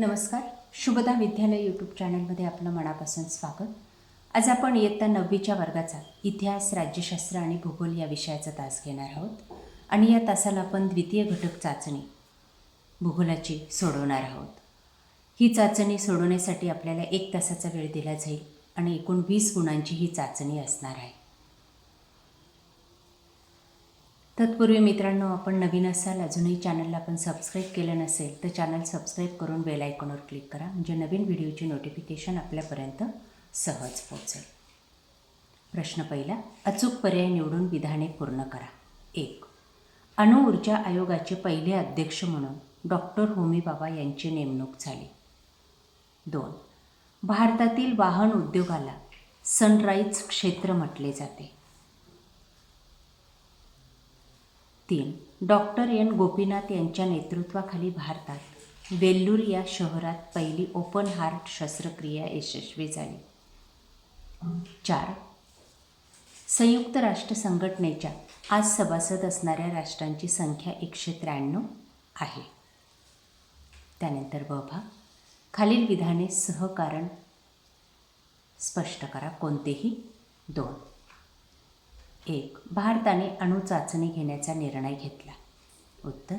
नमस्कार. शुभदा विद्यालय यूट्यूब चॅनलमध्ये आपलं मनापासून स्वागत. आज आपण इयत्ता नववीच्या वर्गाचा इतिहास राज्यशास्त्र आणि भूगोल या विषयाचा तास घेणार आहोत. आणि या तासाला आपण द्वितीय घटक चाचणी भूगोलाची सोडवणार आहोत. ही चाचणी सोडवण्यासाठी आपल्याला एक तासाचा वेळ दिला जाईल आणि एकूण वीस गुणांची ही चाचणी असणार आहे. तत्पूर्वी मित्रांनो आपण नवीन असाल अजूनही चॅनलला आपण सबस्क्राईब केलं नसेल तर चॅनल सबस्क्राईब करून बेल आयकॉनवर क्लिक करा म्हणजे नवीन व्हिडिओची नोटिफिकेशन आपल्यापर्यंत सहज पोहोचेल. प्रश्न पहिला अचूक पर्याय निवडून विधाने पूर्ण करा. एक अणुऊर्जा आयोगाचे पहिले अध्यक्ष म्हणून डॉक्टर होमी बाबा यांची नेमणूक झाली. दोन भारतातील वाहन उद्योगाला सनराईज क्षेत्र म्हटले जाते. तीन डॉक्टर एन. गोपीनाथ यांच्या नेतृत्वाखाली भारतात वेल्लूर या शहरात पहिली ओपन हार्ट शस्त्रक्रिया यशस्वी झाली. चार. संयुक्त राष्ट्र संघटनेच्या आज सभासद असणाऱ्या राष्ट्रांची संख्या एकशे त्र्याण्णव आहे. त्यानंतर ब खालील विधाने सहकारण स्पष्ट करा कोणतेही दोन. एक भारताने अणुचाचणी घेण्याचा निर्णय घेतला. उत्तर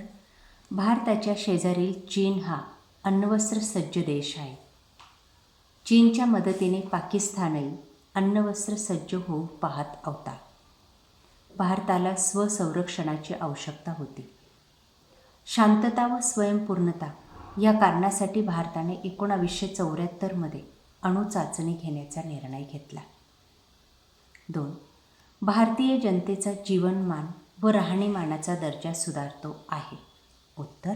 भारताच्या शेजारील चीन हा अण्वस्त्र सज्ज देश आहे. चीनच्या मदतीने पाकिस्तानही अण्वस्त्र सज्ज होऊ पाहत होता. भारताला स्वसंरक्षणाची आवश्यकता होती. शांतता व स्वयंपूर्णता या कारणासाठी भारताने एकोणावीसशे चौऱ्याहत्तरमध्ये अणुचाचणी घेण्याचा निर्णय घेतला. दोन भारतीय जनतेचा जीवनमान व राहणीमानाचा दर्जा सुधारतो आहे. उत्तर?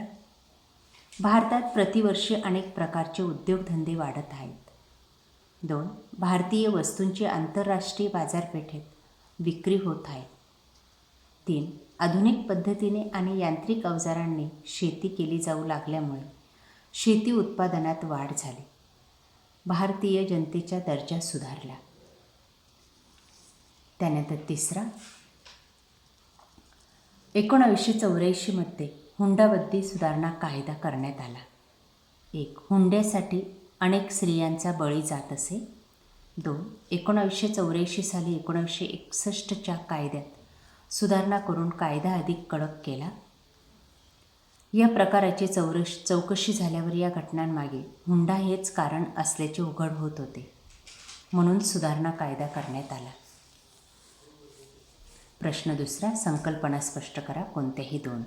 भारतात प्रतिवर्षी अनेक प्रकारचे उद्योगधंदे वाढत आहेत. दोन भारतीय वस्तूंची आंतरराष्ट्रीय बाजारपेठेत विक्री होत आहे. तीन आधुनिक पद्धतीने आणि यांत्रिक अवजारांनी शेती केली जाऊ लागल्यामुळे शेती उत्पादनात वाढ झाली. भारतीय जनतेचा दर्जा सुधारला त्यानंतर तिसरा. एकोणावीसशे चौऱ्याऐंशीमध्ये हुंडाबद्दी सुधारणा कायदा करण्यात आला. एक हुंड्यासाठी अनेक स्त्रियांचा बळी जात असे. दोन एकोणावीसशे चौऱ्याऐंशी साली एकोणावीसशे एकसष्टच्या कायद्यात सुधारणा करून कायदा अधिक कडक केला. या प्रकाराची चौरश चौकशी झाल्यावर या घटनांमागे हुंडा हेच कारण असल्याचे उघड होत होते. म्हणून सुधारणा कायदा करण्यात आला. प्रश्न दुसरा संकल्पना स्पष्ट करा. कोणत्याही दोन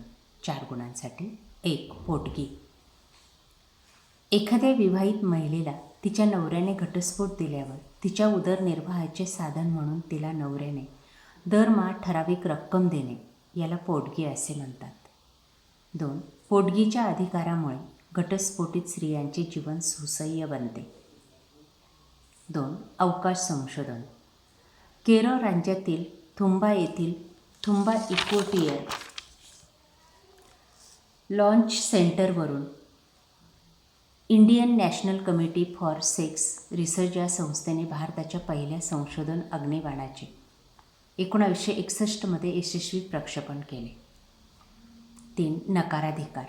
चार गुणांसाठी एक पोटगी. एखाद्या विवाहित महिलेला तिच्या नवऱ्याने घटस्फोट दिल्यावर तिच्या उदरनिर्वाहाचे साधन म्हणून तिला नवऱ्याने दरमहा ठराविक रक्कम देणे याला पोटगी असे म्हणतात. दोन पोटगीच्या अधिकारामुळे घटस्फोटित स्त्रियांचे जीवन सुसह्य बनते. दोन अवकाश संशोधन. केरळ राज्यातील थुंबा येथील Thumba equatorial launch सेंटरवरून Indian national committee for space research या संस्थेने भारताच्या पहिल्या संशोधन अग्निबाणाचे एकोणावीसशे एकसष्टमध्ये यशस्वी प्रक्षेपण केले. तीन नकाराधिकार.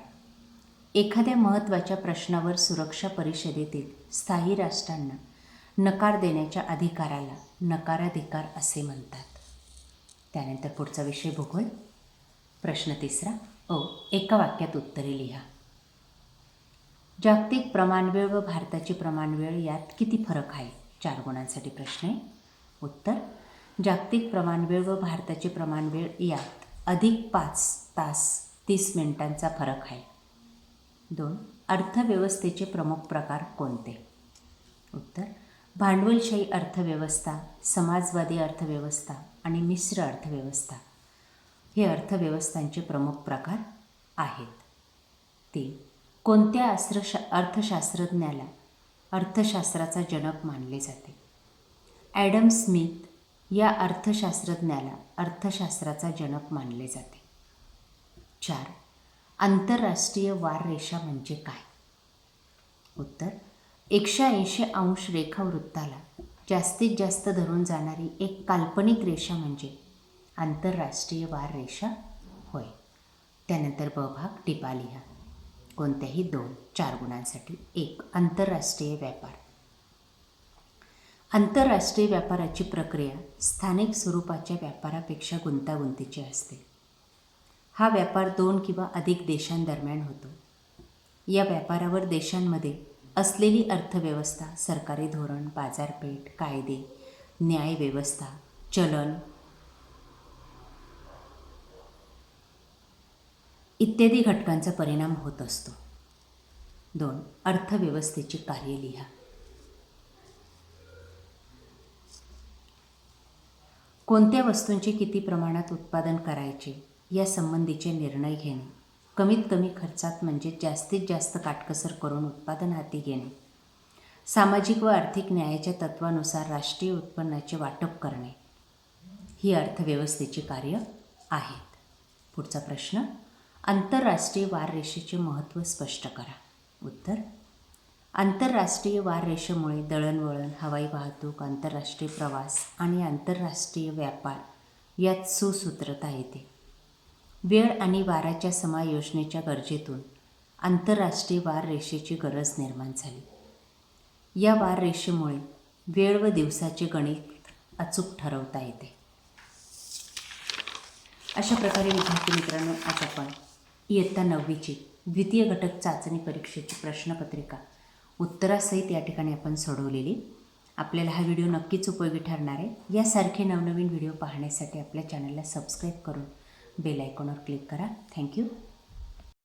एखाद्या महत्त्वाच्या प्रश्नावर सुरक्षा परिषदेतील स्थायी राष्ट्रांना नकार देण्याच्या अधिकाराला नकाराधिकार असे म्हणतात. त्यानंतर पुढचा विषय भूगोल प्रश्न तिसरा. ओ एका वाक्यात उत्तरे लिहा. जागतिक प्रमाणवेळ व भारताची प्रमाणवेळ यात किती फरक आहे? चार गुणांसाठी प्रश्न आहे. उत्तर जागतिक प्रमाणवेळ व भारताची प्रमाणवेळ यात अधिक पाच तास तीस मिनिटांचा फरक आहे. दोन अर्थव्यवस्थेचे प्रमुख प्रकार कोणते? उत्तर भांडवलशाही अर्थव्यवस्था समाजवादी अर्थव्यवस्था आणि मिश्र अर्थव्यवस्था हे अर्थव्यवस्थांचे प्रमुख प्रकार आहेत. ते कोणत्या अस्त्रशा अर्थशास्त्रज्ञाला अर्थशास्त्राचा जनक मानले जाते? ॲडम स्मिथ या अर्थशास्त्रज्ञाला अर्थशास्त्राचा जनक मानले जाते. चार. आंतरराष्ट्रीय वाररेषा म्हणजे काय? उत्तर एकशे ऐंशी अंश रेखावृत्ताला जास्तीत जास्त धरून जाणारी एक काल्पनिक रेषा म्हणजे आंतरराष्ट्रीय वार रेषा होय. त्यानंतर ब भाग टिपा लिहा कोणत्याही दोन चार गुणांसाठी एक आंतरराष्ट्रीय व्यापार. आंतरराष्ट्रीय व्यापाराची प्रक्रिया स्थानिक स्वरूपाच्या व्यापारापेक्षा गुंतागुंतीची असते. हा व्यापार दोन किंवा अधिक देशांदरम्यान होतो. या व्यापारावर देशांमध्ये असलेली अर्थव्यवस्था सरकारी धोरण बाजारपेठ कायदे न्यायव्यवस्था चलन इत्यादी घटकांचा परिणाम होत असतो. दोन अर्थव्यवस्थेची कार्य लिहा कोणत्या वस्तूंचे किती प्रमाणात उत्पादन करायचे या संबंधीचे निर्णय घेणे. कमीत कमी खर्चात म्हणजे जास्तीत जास्त काटकसर करून उत्पादन हाती घेणे. सामाजिक व आर्थिक न्यायाच्या तत्वानुसार राष्ट्रीय उत्पन्नाचे वाटप करणे. ही अर्थव्यवस्थेची कार्य आहेत. पुढचा प्रश्न आंतरराष्ट्रीय वाररेषेचे महत्त्व स्पष्ट करा. उत्तर आंतरराष्ट्रीय वाररेषेमुळे दळणवळण हवाई वाहतूक आंतरराष्ट्रीय प्रवास आणि आंतरराष्ट्रीय व्यापार यात सुसूत्रता येते. वेळ आणि वाराच्या समायोजनेच्या गरजेतून आंतरराष्ट्रीय वाररेषेची गरज निर्माण झाली. या वाररेषेमुळे वेळ व दिवसाचे गणित अचूक ठरवता येते. अशा प्रकारे विद्यार्थी मित्रांनो आज आपण इयत्ता नववीची द्वितीय घटक चाचणी परीक्षेची प्रश्नपत्रिका उत्तरासहित या ठिकाणी आपण सोडवलेली. आपल्याला हा व्हिडिओ नक्कीच उपयोगी ठरणार आहे. यासारखे नवनवीन व्हिडिओ पाहण्यासाठी आपल्या चॅनलला सबस्क्राईब करून बेल आयकॉनवर क्लिक करा. थँक्यू.